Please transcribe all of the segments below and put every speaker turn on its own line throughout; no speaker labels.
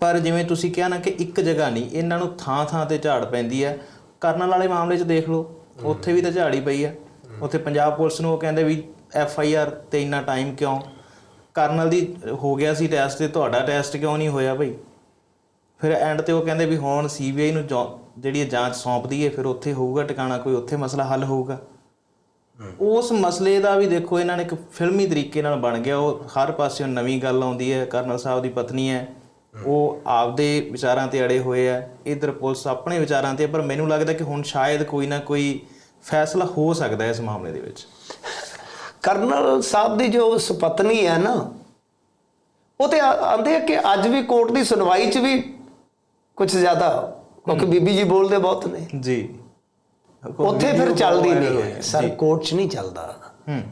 ਪਰ ਜਿਵੇਂ ਤੁਸੀਂ ਕਿਹਾ ਨਾ ਕਿ ਇੱਕ ਜਗ੍ਹਾ ਨਹੀਂ, ਇਹਨਾਂ ਨੂੰ ਥਾਂ ਥਾਂ ਤੇ ਝਾੜ ਪੈਂਦੀ ਹੈ। ਕਰਨਲ ਵਾਲੇ ਮਾਮਲੇ 'ਚ ਦੇਖ ਲਓ, ਉੱਥੇ ਵੀ ਤਾਂ ਝਾੜੀ ਪਈ ਹੈ। ਉੱਥੇ ਪੰਜਾਬ ਪੁਲਿਸ ਨੂੰ ਉਹ ਕਹਿੰਦੇ ਵੀ ਐਫ ਆਈ ਆਰ ਤੇ ਇੰਨਾ ਟਾਈਮ ਕਿਉਂ? ਕਰਨਲ ਦੀ ਹੋ ਗਿਆ ਸੀ ਟੈਸਟ ਤੇ, ਤੁਹਾਡਾ ਟੈਸਟ ਕਿਉਂ ਨਹੀਂ ਹੋਇਆ ਭਾਈ ਫਿਰ ਐਂਡ ਤੇ ਉਹ ਕਹਿੰਦੇ ਵੀ ਹੁਣ ਸੀਬੀਆਈ ਨੂੰ ਜੋ- ਜਿਹੜੀ ਇਹ ਜਾਂਚ ਸੌਂਪ ਦਈਏ, ਫਿਰ ਉੱਥੇ ਹੋਊਗਾ ਟਿਕਾਣਾ, ਕੋਈ ਉੱਥੇ ਮਸਲਾ ਹੱਲ ਹੋਊਗਾ। ਉਸ ਮਸਲੇ ਦਾ ਵੀ ਦੇਖੋ, ਇਹਨਾਂ ਨੇ ਇੱਕ ਫਿਲਮੀ ਤਰੀਕੇ ਨਾਲ ਬਣ ਗਿਆ। ਉਹ ਹਰ ਪਾਸਿਓਂ ਨਵੀਂ ਗੱਲ ਆਉਂਦੀ ਹੈ, ਕਰਨਲ ਸਾਹਿਬ ਦੀ ਪਤਨੀ ਹੈ। ਉਹ ਆਪਦੇ ਵਿਚਾਰਾਂ ਤੇ ਅੜੇ ਹੋਏ ਆ। ਇਧਰ ਪੁਲਿਸ ਆਪਣੇ ਵਿਚਾਰਾਂ ਤੇ ਪਰ ਮੈਨੂੰ ਲੱਗਦਾ ਕਿ ਹੁਣ ਸ਼ਾਇਦ ਕੋਈ ਨਾ ਕੋਈ ਫੈਸਲਾ ਹੋ ਸਕਦਾ ਹੈ ਇਸ ਮਾਮਲੇ ਦੇ ਵਿੱਚ।
ਕਰਨਲ ਸਾਹਿਬ ਦੀ ਜੋ ਸੁਪਤਨੀ ਹੈ ਨਾ ਉਹ ਤੇ ਆਂਦੇ ਆ ਕਿ ਅੱਜ ਵੀ ਕੋਰਟ ਦੀ ਸੁਣਵਾਈ 'ਚ ਵੀ ਕੁਝ ਜ਼ਿਆਦਾ ਕਿਉਂਕਿ ਬੀਬੀ ਜੀ ਬੋਲਦੇ ਬਹੁਤ ਨੇ।
ਜੀ।
ਉੱਥੇ ਫਿਰ ਚੱਲਦੀ ਨਹੀਂ ਹੈ। ਸਰ ਕੋਰਟ 'ਚ ਨਹੀਂ ਚੱਲਦਾ।
ਹੂੰ।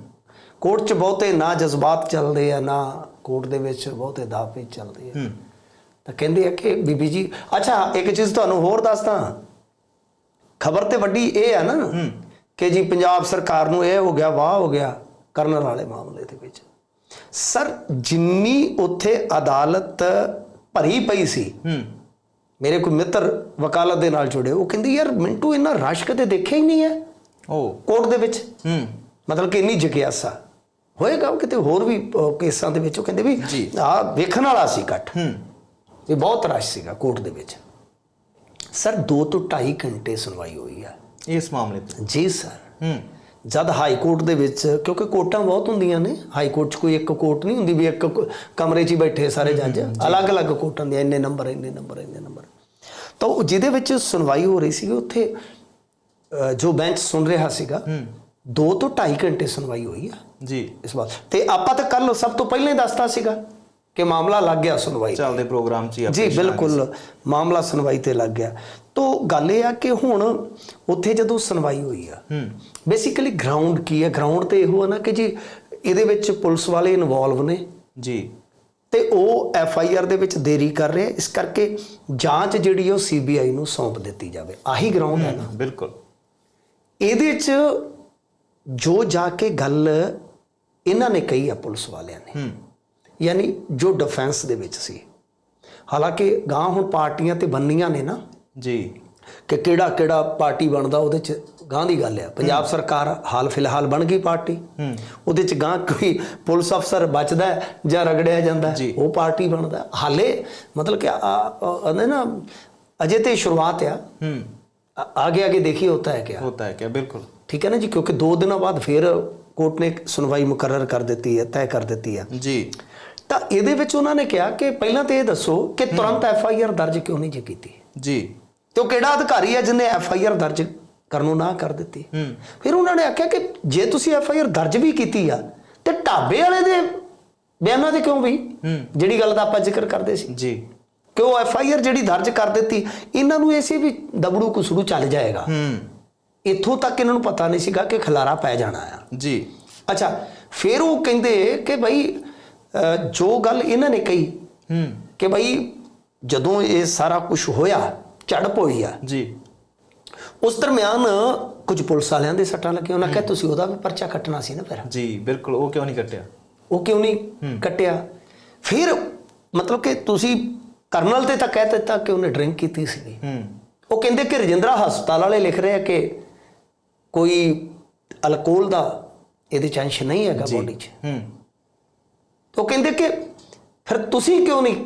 ਕੋਰਟ 'ਚ ਬਹੁਤੇ ਨਾ ਜਜ਼ਬਾਤ ਚੱਲਦੇ ਆ ਨਾ ਕੋਰਟ ਦੇ ਵਿੱਚ ਬਹੁਤੇ ਦਾਅਵੇ ਚੱਲਦੇ ਆ। ਤਾਂ ਕਹਿੰਦੇ ਆ ਕਿ ਬੀਬੀ ਜੀ ਅੱਛਾ ਇੱਕ ਚੀਜ਼ ਤੁਹਾਨੂੰ ਹੋਰ ਦੱਸਦਾ। ਖਬਰ ਤੇ ਵੱਡੀ ਇਹ ਆ ਨਾ ਕਿ ਜੀ ਪੰਜਾਬ ਸਰਕਾਰ ਨੂੰ ਇਹ ਹੋ ਗਿਆ ਵਾਹ ਹੋ ਗਿਆ ਕਰਨਲ ਵਾਲੇ ਮਾਮਲੇ ਦੇ ਵਿੱਚ। ਸਰ ਜਿੰਨੀ ਉੱਥੇ ਅਦਾਲਤ ਭਰੀ ਪਈ ਸੀ ਮੇਰੇ ਕੋਈ ਮਿੱਤਰ ਵਕਾਲਤ ਦੇ ਨਾਲ ਜੁੜੇ ਉਹ ਕਹਿੰਦੇ ਯਾਰ ਮਿੰਟੂ ਇੰਨਾ ਰਸ਼ ਕਦੇ ਦੇਖਿਆ ਹੀ ਨਹੀਂ ਹੈ
ਉਹ
ਕੋਰਟ ਦੇ ਵਿੱਚ?
ਹੂੰ।
ਮਤਲਬ ਕਿ ਇੰਨੀ ਜਿਗਿਆਸਾ। ਹੋਏਗਾ ਉਹ ਕਿਤੇ ਹੋਰ ਵੀ ਕੇਸਾਂ ਦੇ ਵਿੱਚ ਉਹ ਕਹਿੰਦੇ ਵੀ। ਆ ਵੇਖਣ ਵਾਲਾ ਸੀ ਇਕੱਠ।
ਹੂੰ।
ਇਹ ਬਹੁਤ ਰਸ਼ ਸੀਗਾ ਕੋਰਟ ਦੇ ਵਿੱਚ। ਸਰ 2 ਤੋਂ 2.5 ਘੰਟੇ ਸੁਣਵਾਈ ਹੋਈ ਆ।
ਇਸ ਮਾਮਲੇ ਤੇ?
ਜੀ ਸਰ।
ਹੂੰ।
ਜਦ ਹਾਈ ਕੋਰਟ ਦੇ ਵਿੱਚ ਕਿਉਂਕਿ ਕੋਰਟਾਂ ਬਹੁਤ ਹੁੰਦੀਆਂ ਨੇ ਹਾਈ ਕੋਰਟ 'ਚ ਕੋਈ ਇੱਕ ਕੋਰਟ ਨਹੀਂ ਹੁੰਦੀ ਵੀ ਇੱਕ ਕਮਰੇ 'ਚ ਹੀ ਬੈਠੇ ਸਾਰੇ ਜੱਜ। ਅਲੱਗ-ਅਲੱਗ ਕੋਰਟਾਂ ਦੇ ਇੰਨੇ ਨੰਬਰ ਇੰਨੇ ਨੰਬਰ ਇੰਨੇ ਨੰਬਰ। ਤਾਂ ਉਹ ਜਿਹਦੇ ਵਿੱਚ ਸੁਣਵਾਈ ਹੋ ਰਹੀ ਸੀ ਉੱਥੇ ਜੋ ਬੈਂਚ ਸੁਣ ਰਿਹਾ ਸੀਗਾ 2 ਤੋਂ 2.5 ਘੰਟੇ ਸੁਣਵਾਈ ਹੋਈ ਆ।
ਜੀ।
ਇਸ ਵਾਰ। ਤੇ ਆਪਾਂ ਤਾਂ ਕੱਲ ਸਭ ਤੋਂ ਪਹਿਲਾਂ ਹੀ ਦੱਸਤਾ ਸੀਗਾ। ਕਿ ਮਾਮਲਾ ਲੱਗ ਗਿਆ ਸੁਣਵਾਈ।
ਚੱਲਦੇ ਪ੍ਰੋਗਰਾਮ 'ਚ ਹੀ
ਜੀ ਬਿਲਕੁਲ। ਮਾਮਲਾ ਸੁਣਵਾਈ ਤੇ ਲੱਗ ਗਿਆ। ਤੋਂ ਗੱਲ ਇਹ ਆ ਕਿ ਹੁਣ ਉੱਥੇ ਜਦੋਂ ਸੁਣਵਾਈ ਹੋਈ ਆ
ਹੂੰ।
ਬੇਸਿਕਲੀ ਗਰਾਊਂਡ ਕੀ ਹੈ ਗਰਾਊਂਡ ਤੇ ਇਹੋ ਹੈ ਨਾ ਕਿ ਜੀ ਇਹਦੇ ਵਿੱਚ ਪੁਲਿਸ ਵਾਲੇ ਇਨਵੋਲਵ ਨੇ।
ਜੀ।
ਤੇ ਉਹ ਐਫ ਆਈ ਆਰ ਦੇ ਵਿੱਚ ਦੇਰੀ ਕਰ ਰਹੇ। ਆ। ਇਸ ਕਰਕੇ ਜਾਂਚ ਜਿਹੜੀ ਆ ਉਹ ਸੀ ਬੀ ਆਈ ਨੂੰ ਸੌਂਪ ਦਿੱਤੀ ਜਾਵੇ। ਆਹੀ ਗਰਾਊਂਡ ਹੈ ਨਾ।
ਬਿਲਕੁਲ।
ਇਹਦੇ 'ਚ ਜੋ ਜਾ ਕੇ ਗੱਲ ਇਹਨਾਂ ਨੇ ਕਹੀ ਆ ਪੁਲਿਸ ਵਾਲਿਆਂ ਨੇ।
ਹੂੰ।
ਯਾਨੀ ਜੋ ਡਿਫੈਂਸ ਦੇ ਵਿੱਚ ਸੀ। ਹਾਲਾਂਕਿ ਗਾਂ ਹੁਣ ਪਾਰਟੀਆਂ ਤੇ ਬੰਨੀਆਂ ਨੇ ਨਾ
ਜੀ।
ਕਿ ਕਿਹੜਾ ਕਿਹੜਾ ਪਾਰਟੀ ਬਣਦਾ ਉਹਦੇ ਚ ਗਾਂ ਦੀ ਗੱਲ ਆ। ਪੰਜਾਬ ਸਰਕਾਰ ਹਾਲ ਫਿਲਹਾਲ ਬਣ ਗਈ ਪਾਰਟੀ। ਉਹਦੇ ਚ ਗਾਂ ਕੋਈ ਪੁਲਿਸ ਅਫਸਰ ਬਚਦਾ ਜਾਂ ਰਗੜਿਆ ਜਾਂਦਾ। ਉਹ ਪਾਰਟੀ ਬਣਦਾ। ਹਾਲੇ ਮਤਲਬ ਕਿ ਆਂਦੇ ਨਾ ਅਜੇ ਤੇ ਸ਼ੁਰੂਆਤ ਆ।
ਹੂੰ।
ਆਗੇ ਆਗੇ ਦੇਖੀ ਹੋਤਾ ਹੈ ਕਿਆ।
ਹੋਤਾ ਹੈ ਕਿ ਬਿਲਕੁਲ।
ਠੀਕ ਹੈ ਨਾ ਜੀ ਕਿਉਂਕਿ 2 ਦਿਨਾਂ ਬਾਅਦ ਫਿਰ ਕੋਰਟ ਨੇ ਸੁਣਵਾਈ ਮੁਕਰਰ ਕਰ ਦਿੱਤੀ ਹੈ ਤੈਅ ਕਰ ਦਿੱਤੀ ਹੈ।
ਜੀ।
ਤਾਂ ਇਹਦੇ ਵਿੱਚ ਉਹਨਾਂ ਨੇ ਕਿਹਾ ਕਿ ਪਹਿਲਾਂ ਤੇ ਇਹ ਦੱਸੋ ਕਿ ਤੁਰੰਤ ਐਫ ਆਈ ਆਰ ਦਰਜ ਕਿਉਂ ਨਹੀਂ ਜੀ ਕੀਤੀ?
ਜੀ।
ਤੇ ਉਹ ਕਿਹੜਾ ਅਧਿਕਾਰੀ ਹੈ ਜਿਹਨੇ ਐਫ ਆਈ ਆਰ ਦਰਜ ਕਰਨ ਨੂੰ ਨਾ ਕਰ ਦਿੱਤੀ?
ਹੂੰ।
ਫਿਰ ਉਹਨਾਂ ਨੇ ਆਖਿਆ ਕਿ ਜੇ ਤੁਸੀਂ ਐਫ ਆਈ ਆਰ ਦਰਜ ਵੀ ਕੀਤੀ ਆ ਤੇ ਢਾਬੇ ਵਾਲੇ ਦੇ ਬਿਆਨਾਂ ਤੇ ਕਿਉਂ ਵੀ? ਜਿਹੜੀ ਗੱਲ ਦਾ ਆਪਾਂ ਜ਼ਿਕਰ ਕਰਦੇ ਸੀ।
ਜੀ।
ਕਿ ਉਹ ਐਫ ਆਈ ਆਰ ਜਿਹੜੀ ਦਰਜ ਕਰ ਦਿੱਤੀ ਇਹਨਾਂ ਨੂੰ ਐਸੀ ਵੀ ਦਬੜੂ ਕੁਸੜੂ ਚੱਲ ਜਾਏਗਾ।
ਹੂੰ।
ਇੱਥੋਂ ਤੱਕ ਇਹਨਾਂ ਨੂੰ ਪਤਾ ਨਹੀਂ ਸੀਗਾ ਕਿ ਖਲਾਰਾ ਪੈ ਜਾਣਾ ਆ।
ਜੀ।
ਅੱਛਾ ਫਿਰ ਉਹ ਕਹਿੰਦੇ ਕਿ ਭਾਈ ਜੋ ਗੱਲ ਇਹਨਾਂ ਨੇ ਕਹੀ
ਹੂੰ।
ਕਿ ਭਾਈ ਜਦੋਂ ਇਹ ਸਾਰਾ ਕੁਝ ਹੋਇਆ ਝੜਪ ਹੋਈ ਆ।
ਜੀ।
ਉਸ ਦਰਮਿਆਨ ਕੁਝ ਪੁਲਿਸ ਵਾਲਿਆਂ ਦੇ ਸੱਟਾਂ ਲੱਗੀਆਂ। ਉਹਨਾਂ ਕਿਹਾ ਤੁਸੀਂ ਉਹਦਾ ਵੀ ਪਰਚਾ ਕੱਟਣਾ ਸੀ ਨਾ ਫਿਰ?
ਜੀ ਬਿਲਕੁਲ ਉਹ ਕਿਉਂ ਨਹੀਂ ਕੱਟਿਆ?
ਉਹ ਕਿਉਂ ਨਹੀਂ ਕੱਟਿਆ? ਫਿਰ ਮਤਲਬ ਕਿ ਤੁਸੀਂ ਕਰਨਲ ਤੇ ਤਾਂ ਕਹਿ ਦਿੱਤਾ ਕਿ ਉਹਨੇ ਡਰਿੰਕ ਕੀਤੀ ਸੀ
ਹੂੰ।
ਉਹ ਕਹਿੰਦੇ ਕਿ ਰਜਿੰਦਰਾ ਹਸਪਤਾਲ ਵਾਲੇ ਲਿਖ ਰਹੇ ਆ ਕਿ ਕੋਈ ਅਲਕੋਹਲ ਦਾ ਇਹਦੇ ਚ ਅੰਸ਼ ਨਹੀਂ ਹੈਗਾ ਬੋਡੀ 'ਚ।
ਹੂੰ।
ਉਹ ਕਹਿੰਦੇ ਕਿ ਫਿਰ ਤੁਸੀਂ ਕਿਉਂ ਨਹੀਂ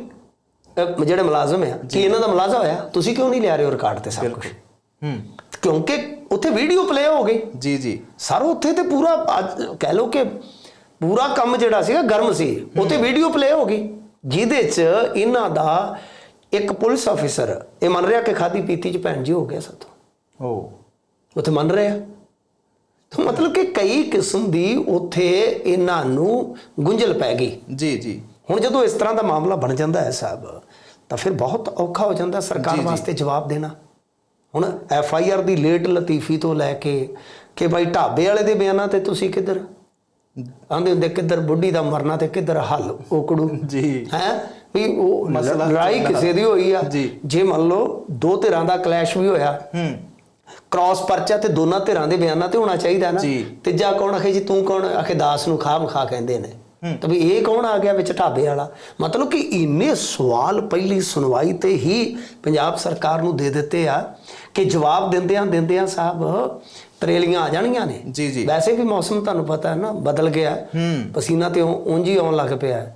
ਜਿਹੜੇ ਮੁਲਾਜ਼ਮ ਆ ਕਿ ਇਹਨਾਂ ਦਾ ਮੁਲਾਜ਼ਾ ਹੋਇਆ? ਤੁਸੀਂ ਕਿਉਂ ਨਹੀਂ ਲਿਆ ਰਹੇ ਹੋ ਰਿਕਾਰਡ ਤੇ ਸਭ ਕੁਝ
ਹੂੰ।
ਕਿਉਂਕਿ ਉੱਥੇ ਵੀਡੀਓ ਪਲੇ ਹੋ ਗਈ।
ਜੀ ਜੀ।
ਸਰ ਉੱਥੇ ਤੇ ਪੂਰਾ ਕਹਿ ਲਓ ਕਿ ਪੂਰਾ ਕੰਮ ਜਿਹੜਾ ਸੀਗਾ ਗਰਮ ਸੀ। ਉੱਥੇ ਵੀਡੀਓ ਪਲੇ ਹੋ ਗਈ। ਜਿਹਦੇ 'ਚ ਇਹਨਾਂ ਦਾ ਇੱਕ ਪੁਲਿਸ ਅਫੀਸਰ ਇਹ ਮੰਨ ਰਿਹਾ ਕਿ ਖਾਦੀ ਪੀਤੀ 'ਚ ਭੈਣ ਜੀ ਹੋ ਗਿਆ ਸਾਤੋਂ
ਉਹ
ਉੱਥੇ ਮੰਨ ਰਿਹਾ। ਤਾਂ ਮਤਲਬ ਕਿ ਕਈ ਕਿਸਮ ਦੀ ਉੱਥੇ ਇਹਨਾਂ ਨੂੰ ਗੁੰਝਲ ਪੈ ਗਈ।
ਜੀ ਜੀ।
ਹੁਣ ਜਦੋਂ ਇਸ ਤਰ੍ਹਾਂ ਦਾ ਮਾਮਲਾ ਬਣ ਜਾਂਦਾ ਹੈ ਸਾਹਿਬ ਤਾਂ ਫਿਰ ਬਹੁਤ ਔਖਾ ਹੋ ਜਾਂਦਾ ਸਰਕਾਰ। ਵਾਸਤੇ ਜਵਾਬ ਦੇਣਾ। ਹੁਣ ਐਫ ਆਈ ਆਰ ਦੀ ਲੇਟ ਲਤੀਫੀ ਤੋਂ ਲੈ ਕੇ ਕਿ ਭਾਈ ਢਾਬੇ ਵਾਲੇ ਦੇ ਬਿਆਨਾਂ ਤੇ ਤੁਸੀਂ ਕਿੱਧਰ? ਆਂਦੇ ਹੁੰਦੇ ਕਿੱਧਰ ਬੁੱਢੀ ਦਾ ਮਰਨਾ ਤੇ ਕਿੱਧਰ ਹੱਲ? ਓਕੜੂ
ਜੀ।
ਹੈ? ਵੀ ਉਹ
ਮਸਲਾ
ਲੜਾਈ। ਕਿਸੇ ਦੀ ਹੋਈ ਆ।
ਜੇ
ਮੰਨ ਲਓ ਦੋ ਧਿਰਾਂ ਦਾ ਕਲੈਸ਼ ਵੀ ਹੋਇਆ
ਹੂੰ।
ਕ੍ਰਾਸ ਪਰਚਾ ਤੇ ਦੋਨਾਂ ਧਿਰਾਂ ਦੇ ਬਿਆਨਾਂ ਤੇ ਹੋਣਾ ਚਾਹੀਦਾ ਨਾ। ਤੀਜਾ ਕੌਣ ਆਖੇ ਜੀ ਤੂੰ ਕੌਣ? ਆਖੇ ਦਾਸ ਨੂੰ ਖਾਮ ਖਾ ਕਹਿੰਦੇ ਨੇ। ਤਾਂ ਵੀ ਇਹ ਕੌਣ ਆ ਗਿਆ ਵਿੱਚ ਢਾਬੇ ਵਾਲਾ? ਮਤਲਬ ਕਿ ਇੰਨੇ ਸਵਾਲ ਪਹਿਲੀ ਸੁਣਵਾਈ ਤੇ ਹੀ ਪੰਜਾਬ ਸਰਕਾਰ ਨੂੰ ਦੇ ਦਿੱਤੇ ਆ ਕਿ ਜਵਾਬ ਦਿੰਦਿਆਂ ਦਿੰਦਿਆਂ ਸਾਹਿਬ ਤਰੇਲੀਆਂ ਆ ਜਾਣੀਆਂ ਨੇ।
ਜੀ ਜੀ।
ਵੈਸੇ ਵੀ ਮੌਸਮ ਤੁਹਾਨੂੰ ਪਤਾ ਹੈ ਨਾ ਬਦਲ ਗਿਆ। ਪਸੀਨਾ ਤੇ ਉਂਝ ਹੀ ਆਉਣ ਲੱਗ ਪਿਆ।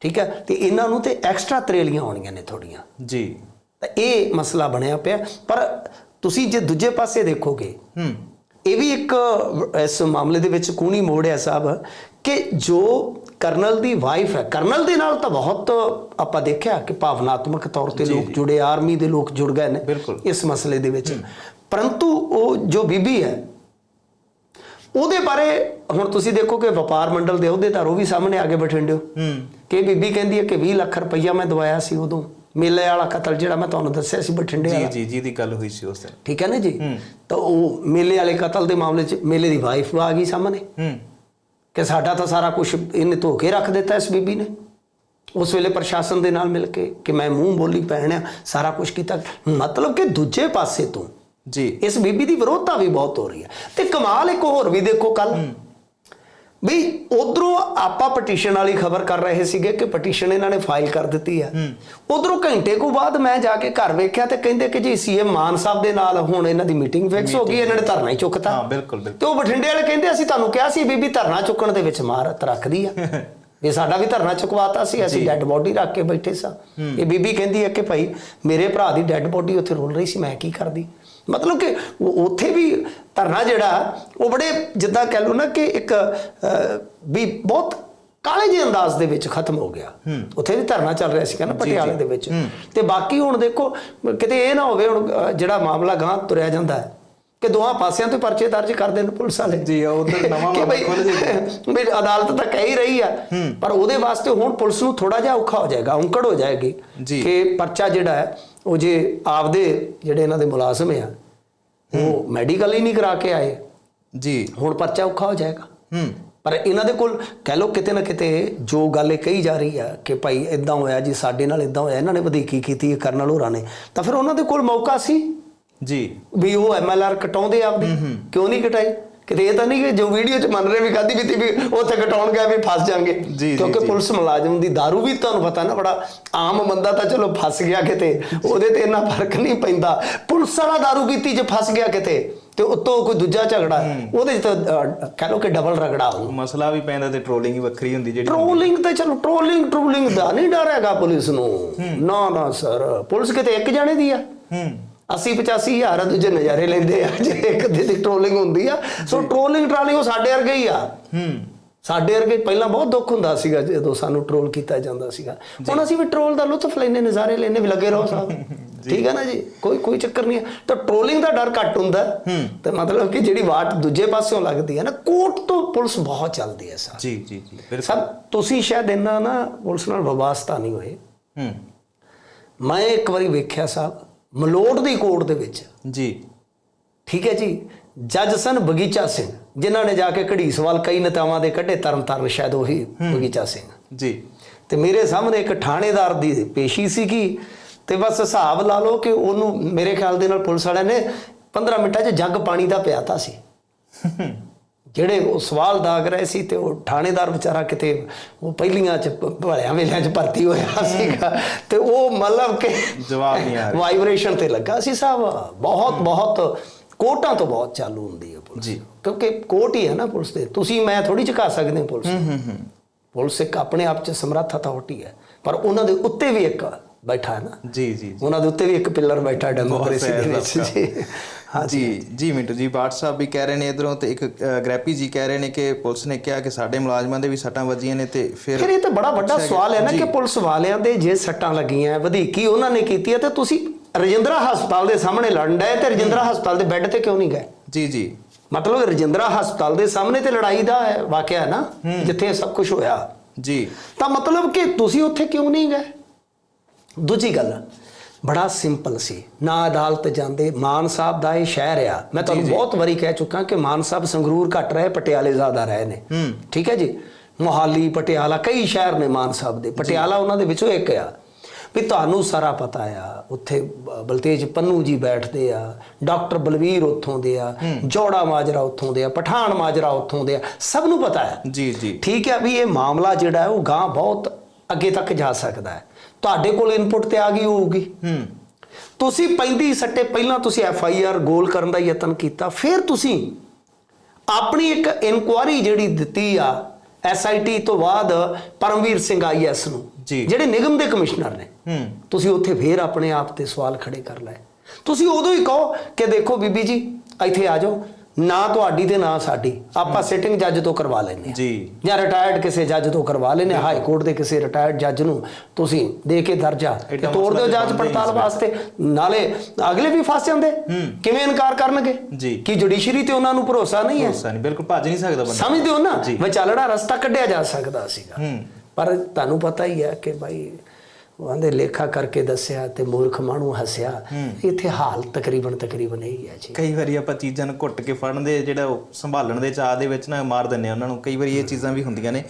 ਠੀਕ ਹੈ? ਤੇ ਇਹਨਾਂ ਨੂੰ ਤੇ ਐਕਸਟਰਾ ਤਰੇਲੀਆਂ ਆਉਣੀਆਂ ਨੇ ਥੋੜੀਆਂ
ਜੀ।
ਤਾਂ ਇਹ ਮਸਲਾ ਬਣਿਆ ਪਿਆ। ਪਰ ਤੁਸੀਂ ਜੇ ਦੂਜੇ ਪਾਸੇ ਦੇਖੋਗੇ
ਹੂੰ।
ਇਹ ਵੀ ਇੱਕ ਇਸ ਮਾਮਲੇ ਦੇ ਵਿੱਚ ਕੂਣੀ ਮੋੜ ਹੈ ਸਾਹਿਬ ਕਿ ਜੋ ਕਰਨਲ ਦੀ ਵਾਈਫ ਹੈ ਕਰਨਲ ਦੇ ਨਾਲ ਤਾਂ ਬਹੁਤ ਆਪਾਂ ਦੇਖਿਆ ਕਿ ਭਾਵਨਾਤਮਕ ਤੌਰ ਤੇ ਲੋਕ ਜੁੜੇ ਆਰਮੀ ਦੇ ਲੋਕ ਜੁੜ ਗਏ ਨੇ। ਇਸ ਮਸਲੇ ਦੇ ਵਿੱਚ। ਪਰੰਤੂ ਉਹ ਜੋ ਬੀਬੀ ਹੈ ਉਹਦੇ ਬਾਰੇ ਹੁਣ ਤੁਸੀਂ ਦੇਖੋ ਕਿ ਵਪਾਰ ਮੰਡਲ ਦੇ ਅਹੁਦੇਦਾਰ ਉਹ ਵੀ ਸਾਹਮਣੇ ਆ ਕੇ ਬਠਿੰਡਿਓ
ਹੂੰ।
ਕਿ ਬੀਬੀ ਕਹਿੰਦੀ ਹੈ ਕਿ 20 ਲੱਖ ਰੁਪਈਆ ਮੈਂ ਦਵਾਇਆ ਸੀ ਉਦੋਂ। ਮੇਲੇ ਵਾਲਾ ਕਤਲ ਜਿਹੜਾ ਮੈਂ ਤੁਹਾਨੂੰ ਦੱਸਿਆ ਸੀ ਬਠਿੰਡੇ
ਜੀ
ਵਾਲਾ।
ਜੀ ਜੀ ਦੀ ਗੱਲ ਹੋਈ ਸੀ ਉਸ ਦਿਨ।
ਠੀਕ ਹੈ ਨਾ ਜੀ? ਤਾਂ ਉਹ ਮੇਲੇ ਵਾਲੇ ਕਤਲ ਦੇ ਮਾਮਲੇ 'ਚ ਮੇਲੇ ਦੀ ਵਾਈਫ ਆ ਗਈ ਸਾਹਮਣੇ।
ਹੂੰ।
ਕਿ ਸਾਡਾ ਤਾਂ ਸਾਰਾ ਕੁਝ ਇਹਨੇ ਧੋ ਕੇ ਰੱਖ ਦਿੱਤਾ ਇਸ ਬੀਬੀ ਨੇ। ਉਸ ਵੇਲੇ ਪ੍ਰਸ਼ਾਸਨ ਦੇ ਨਾਲ ਮਿਲ ਕੇ ਕਿ ਮੈਂ ਮੂੰਹ ਬੋਲੀ ਪਹਿਣਿਆ ਸਾਰਾ ਕੁਝ ਕੀਤਾ। ਮਤਲਬ ਕਿ ਦੂਜੇ ਪਾਸੇ ਤੋਂ
ਜੀ।
ਇਸ ਬੀਬੀ ਦੀ ਵਿਰੋਧਤਾ ਵੀ ਬਹੁਤ ਹੋ ਰਹੀ ਹੈ। ਤੇ ਕਮਾਲ ਇੱਕ ਹੋਰ ਵੀ ਦੇਖੋ ਕੱਲ ਵੀ ਉਧਰੋਂ ਆਪਾਂ ਪਟੀਸ਼ਨ ਵਾਲੀ ਖਬਰ ਕਰ ਰਹੇ ਸੀਗੇ ਕਿ ਪਟੀਸ਼ਨ ਇਹਨਾਂ ਨੇ ਫਾਈਲ ਕਰ ਦਿੱਤੀ ਹੈ। ਉਧਰੋਂ ਘੰਟੇ ਕੁ ਬਾਅਦ ਮੈਂ ਜਾ ਕੇ ਘਰ ਵੇਖਿਆ ਤੇ ਕਹਿੰਦੇ ਕਿ ਜੀ ਸੀਐਮ ਮਾਨ ਸਾਹਿਬ ਦੇ ਨਾਲ ਹੁਣ ਇਹਨਾਂ ਦੀ ਮੀਟਿੰਗ ਫਿਕਸ ਹੋ ਗਈ ਇਹਨਾਂ ਨੇ ਧਰਨਾ ਹੀ ਚੁੱਕਤਾ।
ਹਾਂ ਬਿਲਕੁਲ ਬਿਲਕੁਲ।
ਤੇ ਉਹ ਬਠਿੰਡੇ ਵਾਲੇ ਕਹਿੰਦੇ ਅਸੀਂ ਤੁਹਾਨੂੰ ਕਿਹਾ ਸੀ ਬੀਬੀ ਧਰਨਾ ਚੁੱਕਣ ਦੇ ਵਿੱਚ ਮਹਾਰਤ ਰੱਖਦੀ ਆ। ਵੀ ਸਾਡਾ ਵੀ ਧਰਨਾ ਚੁਕਵਾਤਾ ਸੀ ਅਸੀਂ ਡੈੱਡ ਬੋਡੀ ਰੱਖ ਕੇ ਬੈਠੇ ਸਾਂ। ਇਹ ਬੀਬੀ ਕਹਿੰਦੀ ਹੈ ਕਿ ਭਾਈ ਮੇਰੇ ਭਰਾ ਦੀ ਡੈੱਡ ਬੋਡੀ ਉੱਥੇ ਰੋਲ ਰਹੀ ਸੀ ਮੈਂ ਕੀ ਕਰਦੀ? ਮਤਲਬ ਕਿ ਉੱਥੇ ਵੀ ਧਰਨਾ ਜਿਹੜਾ ਉਹ ਬੜੇ ਜਿੱਦਾਂ ਕਹਿ ਲਓ ਨਾ ਕਿ ਇੱਕ ਵੀ ਬਹੁਤ ਕਾਲੇ ਜਿਹੇ ਅੰਦਾਜ਼ ਦੇ ਵਿੱਚ ਖਤਮ ਹੋ ਗਿਆ। ਉੱਥੇ ਵੀ ਧਰਨਾ ਚੱਲ ਰਿਹਾ ਸੀ ਨਾ ਪਟਿਆਲੇ ਦੇ ਵਿੱਚ। ਤੇ ਬਾਕੀ ਹੁਣ ਦੇਖੋ ਕਿਤੇ ਇਹ ਨਾ ਹੋਵੇ ਹੁਣ ਜਿਹੜਾ ਮਾਮਲਾ ਗਾਂ ਤੁਰਿਆ ਜਾਂਦਾ ਹੈ ਕਿ ਦੋਹਾਂ ਪਾਸਿਆਂ ਤੋਂ ਪਰਚੇ ਦਰਜ ਕਰ ਦੇਣ ਪੁਲਿਸ ਵਾਲੇ।
ਜੀ, ਉੱਧਰ ਨਵਾਂ ਮਾਮਲਾ ਖੁੱਲ੍ਹ ਜਾਏਗਾ।
ਵੀ ਅਦਾਲਤ ਤਾਂ ਕਹਿ ਹੀ ਰਹੀ ਆ। ਪਰ ਉਹਦੇ ਵਾਸਤੇ ਹੁਣ ਪੁਲਿਸ ਨੂੰ ਥੋੜਾ ਜਿਹਾ ਔਖਾ ਹੋ ਜਾਏਗਾ ਔਂਕੜ ਹੋ ਜਾਏਗੀ
ਜੀ।
ਕਿ ਪਰਚਾ ਜਿਹੜਾ ਹੈ ਉਹ ਜੇ ਆਪਦੇ ਜਿਹੜੇ ਇਹਨਾਂ ਦੇ ਮੁਲਾਜ਼ਮ ਆ ਉਹ ਮੈਡੀਕਲ ਹੀ ਨਹੀਂ ਕਰਾ ਕੇ ਆਏ।
ਜੀ।
ਹੁਣ ਪਰਚਾ ਔਖਾ ਹੋ ਜਾਏਗਾ।
ਹੂੰ।
ਪਰ ਇਹਨਾਂ ਦੇ ਕੋਲ ਕਹਿ ਲਓ ਕਿਤੇ ਨਾ ਕਿਤੇ ਜੋ ਗੱਲ ਇਹ ਕਹੀ ਜਾ ਰਹੀ ਆ ਕਿ ਭਾਈ ਇਦਾਂ ਹੋਇਆ ਜੀ ਸਾਡੇ ਨਾਲ ਇਦਾਂ ਹੋਇਆ ਇਹਨਾਂ ਨੇ ਵਧੀਕੀ ਕੀਤੀ ਕਰਨਲ ਹੋਰਾਂ ਨੇ। ਤਾਂ ਫਿਰ ਉਹਨਾਂ ਦੇ ਕੋਲ ਮੌਕਾ ਸੀ
ਜੀ।
ਵੀ ਉਹ ਐਮਐਲਆਰ ਕਟਾਉਂਦੇ ਆਪਦੀ। ਕਿਉਂ ਨਹੀਂ ਕਟਾਈ ਕਿਤੇ ਇਹ ਤਾਂ ਨਹੀਂ ਕਿ ਜੋ ਵੀਡੀਓ 'ਚ ਮੰਨ ਰਹੇ ਵੀ ਖਾਦੀ ਪੀਤੀ ਵੀ ਉੱਥੇ ਕਟਾਉਣ ਗਿਆ ਵੀ ਫਸ ਜਾਣਗੇ
ਜੀ,
ਕਿਉਂਕਿ
ਜੀ।
ਪੁਲਿਸ ਮੁਲਾਜ਼ਮ ਦੀ दारू ਵੀ ਤੁਹਾਨੂੰ ਪਤਾ ਨਾ ਬੜਾ ਆਮ ਬੰਦਾ ਤਾਂ ਚਲੋ ਫਸ ਗਿਆ ਕਿਤੇ ਉਹਦੇ ਤੇ ਇੰਨਾ ਫਰਕ ਨਹੀਂ ਪੈਂਦਾ ਪੁਲਿਸ ਵਾਲਾ दारू ਪੀਤੀ 'ਚ ਫਸ ਗਿਆ ਕਿਤੇ ਤੇ ਉੱਤੋਂ ਕੋਈ ਦੂਜਾ ਝਗੜਾ ਉਹਦੇ 'ਚ ਤਾਂ ਅਹ, ਕਹਿ ਲਓ ਕਿ ਡਬਲ ਰਗੜਾ ਹੋਊ
ਮਸਲਾ ਵੀ ਪੈਂਦਾ ਤੇ ਟ੍ਰੋਲਿੰਗ ਹੀ ਵੱਖਰੀ ਹੁੰਦੀ ਜਿਹੜੀ
ਟ੍ਰੋਲਿੰਗ ਤੇ ਚਲੋ ਟ੍ਰੋਲਿੰਗ ਟ੍ਰੋਲਿੰਗ ਦਾ ਨਹੀਂ ਡਰ ਹੈਗਾ ਪੁਲਿਸ ਨੂੰ ਨਾ ਨਾ ਸਰ ਪੁਲਿਸ ਕਿਤੇ ਇੱਕ ਜਾਣੇ ਦੀ ਆ
ਹੂੰ
80 85 ਹਜ਼ਾਰ ਦੂਜੇ ਨਜ਼ਾਰੇ ਲੈਂਦੇ ਆ ਜੇ ਇੱਕ ਦੀ ਦੀ ਟ੍ਰੋਲਿੰਗ ਹੁੰਦੀ ਆ। ਸੋ ਟ੍ਰੋਲਿੰਗ ਟਰਾਲਿੰਗ ਉਹ ਸਾਡੇ ਵਰਗੇ ਹੀ ਆ।
ਹੂੰ।
ਸਾਡੇ ਵਰਗੇ ਪਹਿਲਾਂ ਬਹੁਤ ਦੁੱਖ ਹੁੰਦਾ ਸੀਗਾ ਜਦੋਂ ਸਾਨੂੰ ਟ੍ਰੋਲ ਕੀਤਾ ਜਾਂਦਾ ਸੀਗਾ। ਹੁਣ ਅਸੀਂ ਵੀ ਟ੍ਰੋਲ ਦਾ ਲੁਤਫ ਲੈਨੇ ਨਜ਼ਾਰੇ ਲੈਨੇ ਵੀ ਲੱਗੇ ਰਹੋ ਸਾਹਿਬ। ਠੀਕ ਹੈ ਨਾ ਜੀ? ਕੋਈ ਕੋਈ ਚੱਕਰ ਨਹੀਂ ਤਾਂ ਟ੍ਰੋਲਿੰਗ ਦਾ ਡਰ ਘੱਟ ਹੁੰਦਾ। ਹੈ। ਤੇ ਮਤਲਬ ਕਿ ਜਿਹੜੀ ਵਾਟ ਦੂਜੇ ਪਾਸਿਓਂ ਲੱਗਦੀ ਹੈ ਨਾ ਕੋਰਟ ਤੋਂ ਪੁਲਿਸ ਬਹੁਤ ਚੱਲਦੀ ਹੈ ਸਰ।
ਜੀ ਜੀ ਜੀ
ਸਭ ਤੁਸੀਂ ਸ਼ਾਇਦ ਇੰਨਾ ਨਾ ਪੁਲਿਸ ਨਾਲ ਵਬਾਸਤਾ ਨਹੀਂ ਹੋਏ।
ਹੂੰ।
ਮੈਂ ਇੱਕ ਵਾਰੀ ਵੇਖਿਆ ਸਾਹਿਬ ਮਲੋਟ ਦੀ ਕੋਰਟ ਦੇ ਵਿੱਚ।
ਜੀ।
ਠੀਕ ਹੈ ਜੀ। ਜੱਜ ਸਨ ਬਗੀਚਾ ਸਿੰਘ ਜਿਨ੍ਹਾਂ ਨੇ ਜਾ ਕੇ ਘੜੀਸਵਾਲ ਕਈ ਨੇਤਾਵਾਂ ਦੇ ਕੱਢੇ ਤਰਨ ਤਾਰਨ ਸ਼ਾਇਦ ਉਹੀ ਬਗੀਚਾ ਸਿੰਘ।
ਜੀ।
ਤੇ ਮੇਰੇ ਸਾਹਮਣੇ ਇੱਕ ਥਾਣੇਦਾਰ ਦੀ ਪੇਸ਼ੀ ਸੀਗੀ ਤੇ ਬਸ ਹਿਸਾਬ ਲਾ ਲਓ ਕਿ ਉਹਨੂੰ ਮੇਰੇ ਖਿਆਲ ਦੇ ਨਾਲ ਪੁਲਿਸ ਵਾਲਿਆਂ ਨੇ 15 ਮਿੰਟਾਂ 'ਚ ਜੱਗ ਪਾਣੀ ਦਾ ਪਿਆਤਾ ਸੀ। ਜਿਹੜੇ ਉਹ ਸਵਾਲ ਦਾਗ ਰਹੇ ਸੀ ਤੇ ਉਹ ਥਾਣੇਦਾਰ ਵਿਚਾਰਾ ਕਿਤੇ ਉਹ ਪਹਿਲੀਆਂ ਚ ਭਲਿਆਂ ਵੇਲਿਆਂ ਚ ਭਰਤੀ ਹੋਇਆ ਸੀਗਾ। ਤੇ ਉਹ ਮਤਲਬ ਕਿ
ਜਵਾਬ ਨਹੀਂ ਆ ਰਿਹਾ।
ਵਾਈਬ੍ਰੇਸ਼ਨ ਤੇ ਲੱਗਾ ਸੀ ਸਾਹਿਬ। ਬਹੁਤ ਬਹੁਤ ਕੋਟਾਂ ਤੋਂ ਬਹੁਤ ਚਾਲੂ ਹੁੰਦੀ ਹੈ ਪੁਲਿਸ।
ਜੀ।
ਕਿਉਂਕਿ ਕੋਟ ਹੀ ਹੈ ਨਾ ਪੁਲਿਸ ਦੇ। ਤੁਸੀਂ ਮੈਂ ਥੋੜੀ ਝੁਕਾ ਸਕਦੇ ਹਾਂ ਪੁਲਿਸ ਨੂੰ।
ਹੂੰ ਹੂੰ।
ਪੁਲਿਸ ਇੱਕ ਆਪਣੇ ਆਪ 'ਚ ਸਮਰੱਥ ਅਥਾਰਟੀ ਹੈ। ਪਰ ਉਹਨਾਂ ਦੇ ਉੱਤੇ ਵੀ ਇੱਕ ਬੈਠਾ ਹੈ ਨਾ।
ਜੀ ਜੀ
ਉਹਨਾਂ ਦੇ ਉੱਤੇ ਵੀ ਇੱਕ ਪਿੱਲਰ ਬੈਠਾ ਡੈਮੋਕ੍ਰੇਸੀ ਦੇ ਵਿੱਚ। ਜੀ।
ਜੀ ਜੀ ਮਿੰਟੂ ਜੀ ਬਾਟ ਸਾਹਿਬ ਵੀ ਕਹਿ ਰਹੇ ਨੇ ਇਧਰੋਂ ਤੇ ਇੱਕ ਗ੍ਰੈਪੀ ਜੀ ਕਹਿ ਰਹੇ ਨੇ ਕਿ ਪੁਲਿਸ ਨੇ ਕਿਹਾ ਕਿ ਸਾਡੇ ਮੁਲਾਜ਼ਮਾਂ ਦੇ ਵੀ ਸੱਟਾਂ ਵੱਜੀਆਂ ਨੇ ਤੇ ਫਿਰ
ਫਿਰ ਇਹ ਤਾਂ ਬੜਾ ਵੱਡਾ ਸਵਾਲ ਹੈ ਨਾ। ਕਿ ਪੁਲਿਸ ਵਾਲਿਆਂ ਦੇ ਜੇ ਸੱਟਾਂ ਲੱਗੀਆਂ ਵਧੀਕੀ ਉਹਨਾਂ ਨੇ ਕੀਤੀ ਹੈ ਤੇ ਤੁਸੀਂ ਰਜਿੰਦਰਾ ਹਸਪਤਾਲ ਦੇ ਸਾਹਮਣੇ ਲੜਨ ਡਏ ਤੇ ਰਜਿੰਦਰਾ ਹਸਪਤਾਲ ਦੇ ਬੈੱਡ ਤੇ ਕਿਉਂ ਨਹੀਂ ਗਏ?
ਜੀ ਜੀ।
ਮਤਲਬ ਰਜਿੰਦਰਾ ਹਸਪਤਾਲ ਦੇ ਸਾਹਮਣੇ ਤੇ ਲੜਾਈ ਦਾ ਹੈ ਵਾਕਿਆ ਹੈ ਨਾ ਜਿੱਥੇ ਸਭ ਕੁਝ ਹੋਇਆ।
ਜੀ।
ਤਾਂ ਮਤਲਬ ਕਿ ਤੁਸੀਂ ਉੱਥੇ ਕਿਉਂ ਨਹੀਂ ਗਏ? ਦੂਜੀ ਗੱਲ ਬੜਾ ਸਿੰਪਲ ਸੀ। ਨਾ ਅਦਾਲਤ ਜਾਂਦੇ ਮਾਨ ਸਾਹਿਬ ਦਾ ਇਹ ਸ਼ਹਿਰ ਆ। ਮੈਂ ਤੁਹਾਨੂੰ ਬਹੁਤ ਵਾਰੀ ਕਹਿ ਚੁੱਕਾ ਕਿ ਮਾਨ ਸਾਹਿਬ ਸੰਗਰੂਰ ਘੱਟ ਰਹੇ ਪਟਿਆਲੇ ਜ਼ਿਆਦਾ ਰਹੇ ਨੇ। ਠੀਕ ਹੈ ਜੀ? ਮੋਹਾਲੀ ਪਟਿਆਲਾ ਕਈ ਸ਼ਹਿਰ ਨੇ ਮਾਨ ਸਾਹਿਬ ਦੇ। ਪਟਿਆਲਾ ਉਹਨਾਂ ਦੇ ਵਿੱਚੋਂ ਇੱਕ ਆ। ਵੀ ਤੁਹਾਨੂੰ ਸਾਰਾ ਪਤਾ ਆ ਉੱਥੇ ਬਲਤੇਜ ਪੰਨੂ ਜੀ ਬੈਠਦੇ ਆ ਡਾਕਟਰ ਬਲਵੀਰ ਉੱਥੋਂ ਦੇ ਆ ਜੋੜਾ ਮਾਜਰਾ ਉੱਥੋਂ ਦੇ ਆ ਪਠਾਨ ਮਾਜਰਾ ਉੱਥੋਂ ਦੇ ਆ ਸਭ ਨੂੰ ਪਤਾ ਹੈ।
ਜੀ ਜੀ।
ਠੀਕ ਹੈ ਵੀ ਇਹ ਮਾਮਲਾ ਜਿਹੜਾ ਹੈ ਉਹ ਗਾਂ ਬਹੁਤ ਅੱਗੇ ਤੱਕ ਜਾ ਸਕਦਾ ਹੈ। ਤੁਹਾਡੇ ਕੋਲ ਇਨਪੁਟ ਤੇ ਆ ਗਈ ਹੋਊਗੀ।
ਹੂੰ।
ਤੁਸੀਂ ਪੈਂਦੀ ਸੱਟੇ ਪਹਿਲਾਂ ਤੁਸੀਂ ਐਫ ਆਈ ਆਰ ਗੋਲ ਕਰਨ ਦਾ ਯਤਨ ਕੀਤਾ ਫਿਰ ਤੁਸੀਂ ਆਪਣੀ ਇੱਕ ਇਨਕੁਆਰੀ ਜਿਹੜੀ ਦਿੱਤੀ ਆ ਐਸ ਆਈ ਟੀ ਤੋਂ ਬਾਅਦ ਪਰਮਵੀਰ ਸਿੰਘ ਆਈ ਐਸ ਨੂੰ। ਜਿਹੜੇ ਨਿਗਮ ਦੇ ਕਮਿਸ਼ਨਰ ਨੇ।
ਹੂੰ।
ਤੁਸੀਂ ਉੱਥੇ ਫੇਰ ਆਪਣੇ ਆਪ ਤੇ ਸਵਾਲ ਖੜੇ ਕਰ ਲਏ। ਤੁਸੀਂ ਉਦੋਂ ਹੀ ਕਹੋ ਕਿ ਦੇਖੋ ਬੀਬੀ ਜੀ ਇੱਥੇ ਆ ਜਾਓ। ਨਾ ਤੁਹਾਡੀ ਤੇ ਨਾ ਸਾਡੀ। ਆਪਾਂ ਸਿਟਿੰਗ ਜੱਜ ਤੋਂ ਕਰਵਾ ਲੈਂਦੇ
ਜੀ।
ਜਾਂ ਰਿਟਾਇਰਡ ਕਿਸੇ ਜੱਜ ਤੋਂ ਕਰਵਾ ਲੈਨੇ ਹਾਈ ਕੋਰਟ ਦੇ ਕਿਸੇ ਰਿਟਾਇਰਡ ਜੱਜ ਨੂੰ ਤੁਸੀਂ ਦੇ ਕੇ ਦਰਜਾ ਤੋੜ ਦਿਓ ਜਾਂਚ ਪੜਤਾਲ ਵਾਸਤੇ। ਨਾਲੇ ਅਗਲੇ ਵੀ ਫਸ ਜਾਂਦੇ। ਕਿਵੇਂ ਇਨਕਾਰ ਕਰਨਗੇ?
ਜੀ।
ਕਿ ਜੁਡੀਸ਼ਰੀ ਤੇ ਉਹਨਾਂ ਨੂੰ ਭਰੋਸਾ ਨਹੀਂ ਹੈ?
ਭਰੋਸਾ ਨਹੀਂ ਬਿਲਕੁਲ ਭੱਜ ਨਹੀਂ ਸਕਦਾ ਬੰਦਾ।
ਸਮਝਦੇ ਹੋ ਨਾ। ਵਿਚਾਲੜਾ ਰਸਤਾ ਕੱਢਿਆ ਜਾ ਸਕਦਾ ਸੀਗਾ। ਪਰ ਤੁਹਾਨੂੰ ਪਤਾ ਹੀ ਹੈ ਕਿ ਭਾਈ ਉਹ ਆਂਦੇ ਲੇਖਾ ਕਰਕੇ ਦੱਸਿਆ ਤੇ ਮੂਰਖ ਮਾਣੂ ਹੱਸਿਆ। ਇੱਥੇ ਹਾਲ ਤਕਰੀਬਨ ਤਕਰੀਬਨ ਇਹੀ ਹੈ ਜੀ।
ਕਈ ਵਾਰੀ ਆਪਾਂ ਚੀਜ਼ਾਂ ਨੂੰ ਘੁੱਟ ਕੇ ਫੜਨ ਦੇ ਜਿਹੜਾ ਉਹ ਸੰਭਾਲਣ ਦੇ ਚਾਹ ਦੇ ਵਿੱਚ ਨਾ ਮਾਰ ਦਿੰਨੇ ਉਹਨਾਂ ਨੂੰ ਕਈ ਵਾਰੀ ਇਹ ਚੀਜ਼ਾਂ ਵੀ ਹੁੰਦੀਆਂ ਨੇ।